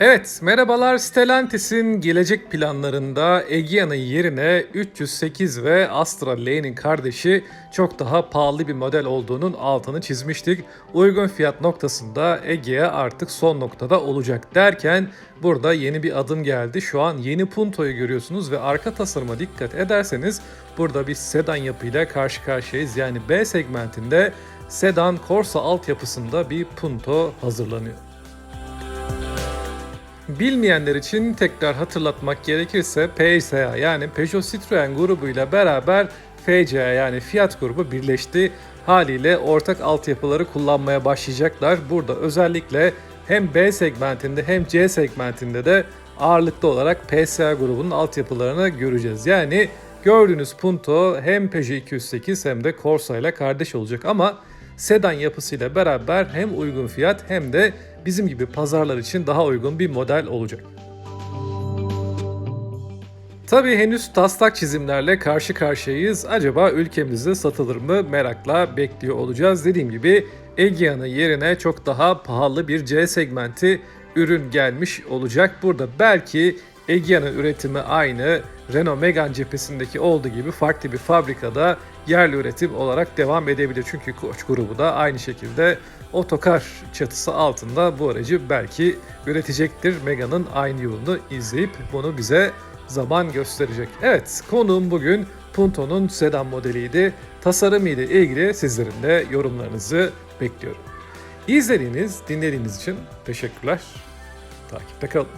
Evet, merhabalar. Stellantis'in gelecek planlarında Egea'nın yerine 308 ve Astra L'nin kardeşi çok daha pahalı bir model olduğunun altını çizmiştik. Uygun fiyat noktasında Egea artık son noktada olacak derken burada yeni bir adım geldi. Şu an yeni Punto'yu görüyorsunuz ve arka tasarıma dikkat ederseniz burada bir sedan yapıyla karşı karşıyayız. Yani B segmentinde sedan Corsa altyapısında bir Punto hazırlanıyor. Bilmeyenler için tekrar hatırlatmak gerekirse PSA yani Peugeot Citroen grubuyla beraber FCA yani Fiat grubu birleşti. Haliyle ortak altyapıları kullanmaya başlayacaklar. Burada özellikle hem B segmentinde hem C segmentinde de ağırlıklı olarak PSA grubunun altyapılarını göreceğiz. Yani gördüğünüz Punto hem Peugeot 208 hem de Corsa ile kardeş olacak ama sedan yapısıyla beraber hem uygun fiyat hem de bizim gibi pazarlar için daha uygun bir model olacak. Tabii henüz taslak çizimlerle karşı karşıyayız. Acaba ülkemizde satılır mı merakla bekliyor olacağız. Dediğim gibi Egea'nın yerine çok daha pahalı bir C segmenti ürün gelmiş olacak. Burada belki Egea'nın üretimi aynı Renault Megane cephesindeki olduğu gibi farklı bir fabrikada yerli üretim olarak devam edebilir. Çünkü Koç grubu da aynı şekilde otokar çatısı altında bu aracı belki üretecektir. Megane'ın aynı yolunu izleyip bunu bize zaman gösterecek. Evet konuğum bugün Punto'nun sedan modeliydi. Tasarım ile ilgili sizlerin de yorumlarınızı bekliyorum. İzlediğiniz, dinlediğiniz için teşekkürler. Takipte kalın.